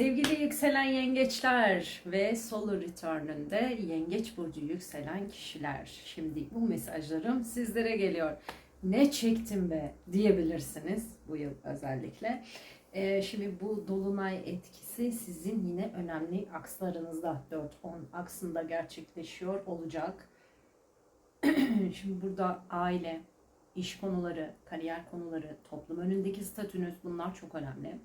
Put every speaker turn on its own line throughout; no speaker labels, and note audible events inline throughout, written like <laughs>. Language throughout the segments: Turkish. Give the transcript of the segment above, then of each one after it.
Sevgili yükselen yengeçler ve solar return'ünde yengeç burcu yükselen kişiler. Şimdi bu mesajlarım sizlere geliyor. Ne çektim be diyebilirsiniz bu yıl özellikle. Ee, şimdi bu dolunay etkisi sizin yine önemli akslarınızda 4-10 aksında gerçekleşiyor olacak. <clears throat> Şimdi burada aile, iş konuları, kariyer konuları, toplum önündeki statünüz bunlar çok önemli.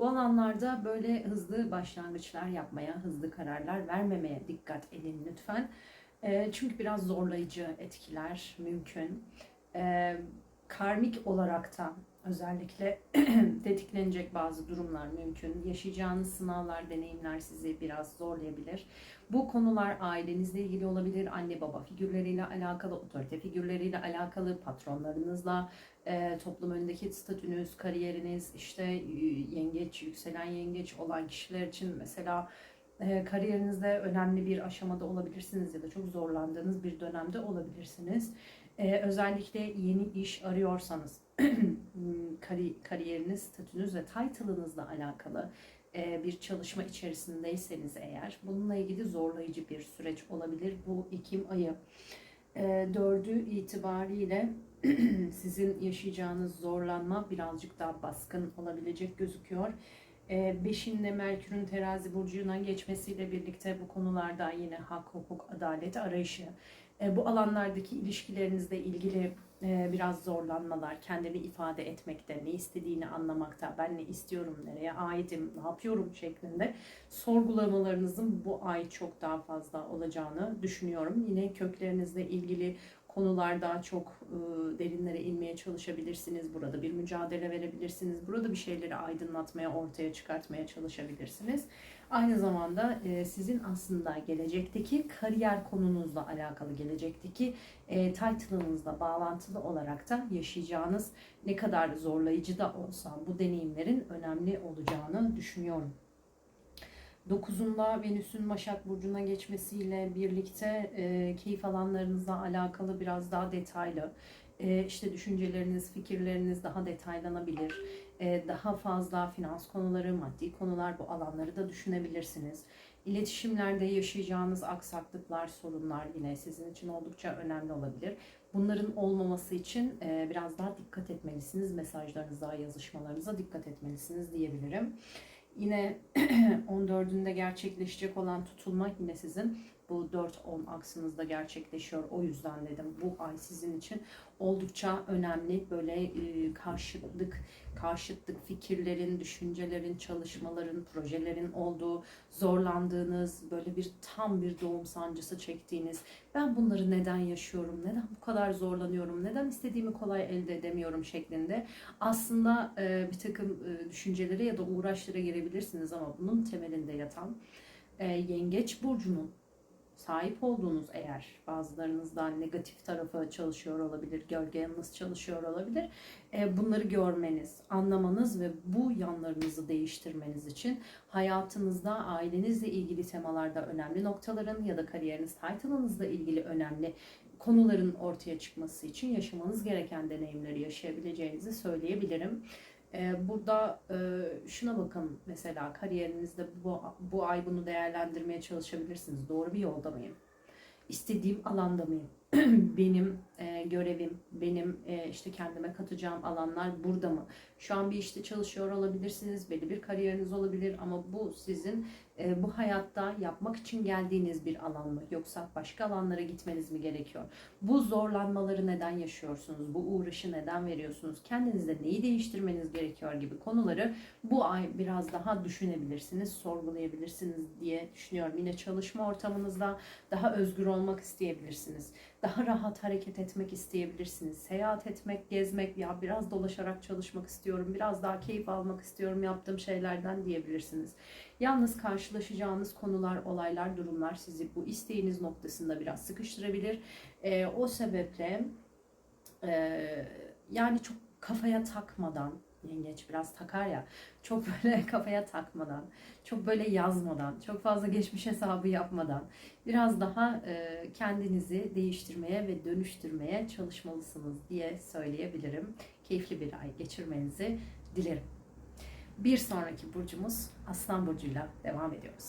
Bu alanlarda böyle hızlı başlangıçlar yapmaya, hızlı kararlar vermemeye dikkat edin lütfen. Çünkü biraz zorlayıcı etkiler mümkün. Karmik olarak da özellikle <clears throat> tetiklenecek bazı durumlar mümkün. Yaşayacağınız sınavlar, deneyimler sizi biraz zorlayabilir. Bu konular ailenizle ilgili olabilir, anne baba figürleriyle alakalı, otorite figürleriyle alakalı, patronlarınızla, e, toplum önündeki statünüz, kariyeriniz, işte yengeç, yükselen yengeç olan kişiler için mesela e, kariyerinizde önemli bir aşamada olabilirsiniz ya da çok zorlandığınız bir dönemde olabilirsiniz. E, özellikle yeni iş arıyorsanız <clears throat> kari, kariyeriniz, statünüz ve title'ınızla alakalı e, bir çalışma içerisindeyseniz eğer bununla ilgili zorlayıcı bir süreç olabilir bu Ekim ayı. E, dördü itibariyle <clears throat> sizin yaşayacağınız zorlanma birazcık daha baskın olabilecek gözüküyor. E, beşinle Merkür'ün terazi burcuna geçmesiyle birlikte bu konularda yine hak, hukuk, adalet arayışı, e, bu alanlardaki ilişkilerinizle ilgili e, biraz zorlanmalar, kendini ifade etmekte, ne istediğini anlamakta, ben ne istiyorum, nereye aitim, ne yapıyorum şeklinde sorgulamalarınızın bu ay çok daha fazla olacağını düşünüyorum. Yine köklerinizle ilgili konular daha çok e, derinlere inmeye çalışabilirsiniz. Burada bir mücadele verebilirsiniz. Burada bir şeyleri aydınlatmaya, ortaya çıkartmaya çalışabilirsiniz. Aynı zamanda e, sizin aslında gelecekteki kariyer konunuzla alakalı, gelecekteki e, title'ınızla bağlantılı olarak da yaşayacağınız ne kadar zorlayıcı da olsa bu deneyimlerin önemli olacağını düşünüyorum. 9'unda Venüs'ün Maşak Burcu'na geçmesiyle birlikte e, keyif alanlarınızla alakalı biraz daha detaylı, e, işte düşünceleriniz, fikirleriniz daha detaylanabilir. E, daha fazla finans konuları, maddi konular bu alanları da düşünebilirsiniz. İletişimlerde yaşayacağınız aksaklıklar, sorunlar yine sizin için oldukça önemli olabilir. Bunların olmaması için e, biraz daha dikkat etmelisiniz. Mesajlarınıza, yazışmalarınıza dikkat etmelisiniz diyebilirim. Yine <clears throat> 14'ünde gerçekleşecek olan tutulma yine sizin bu 4-10 aksınızda gerçekleşiyor. O yüzden dedim bu ay sizin için oldukça önemli böyle e, karşıtlık, karşıtlık fikirlerin, düşüncelerin, çalışmaların, projelerin olduğu, zorlandığınız, böyle bir tam bir doğum sancısı çektiğiniz, ben bunları neden yaşıyorum, neden bu kadar zorlanıyorum, neden istediğimi kolay elde edemiyorum şeklinde aslında e, bir takım e, düşüncelere ya da uğraşlara girebilirsiniz ama bunun temelinde yatan yengeç burcunun sahip olduğunuz eğer bazılarınızdan negatif tarafı çalışıyor olabilir, gölge yanınız çalışıyor olabilir. E, bunları görmeniz, anlamanız ve bu yanlarınızı değiştirmeniz için hayatınızda ailenizle ilgili temalarda önemli noktaların ya da kariyeriniz, title'ınızla ilgili önemli konuların ortaya çıkması için yaşamanız gereken deneyimleri yaşayabileceğinizi söyleyebilirim. Ee, burada e, şuna bakın mesela kariyerinizde bu, bu ay bunu değerlendirmeye çalışabilirsiniz. Doğru bir yolda mıyım? İstediğim alanda mıyım? <clears throat> benim e, görevim, benim e, işte kendime katacağım alanlar burada mı? Şu an bir işte çalışıyor olabilirsiniz, belli bir kariyeriniz olabilir ama bu sizin e, bu hayatta yapmak için geldiğiniz bir alan mı? Yoksa başka alanlara gitmeniz mi gerekiyor? Bu zorlanmaları neden yaşıyorsunuz? Bu uğraşı neden veriyorsunuz? Kendinizde neyi değiştirmeniz gerekiyor gibi konuları bu ay biraz daha düşünebilirsiniz, sorgulayabilirsiniz diye düşünüyorum. Yine çalışma ortamınızda daha özgür olmak isteyebilirsiniz daha rahat hareket etmek isteyebilirsiniz. Seyahat etmek, gezmek ya biraz dolaşarak çalışmak istiyorum, biraz daha keyif almak istiyorum yaptığım şeylerden diyebilirsiniz. Yalnız karşılaşacağınız konular, olaylar, durumlar sizi bu isteğiniz noktasında biraz sıkıştırabilir. E, o sebeple e, yani çok kafaya takmadan yengeç biraz takar ya çok böyle <laughs> kafaya takmadan çok böyle yazmadan çok fazla geçmiş hesabı yapmadan biraz daha e, kendinizi değiştirmeye ve dönüştürmeye çalışmalısınız diye söyleyebilirim. Keyifli bir ay geçirmenizi dilerim. Bir sonraki burcumuz Aslan Burcu'yla devam ediyoruz.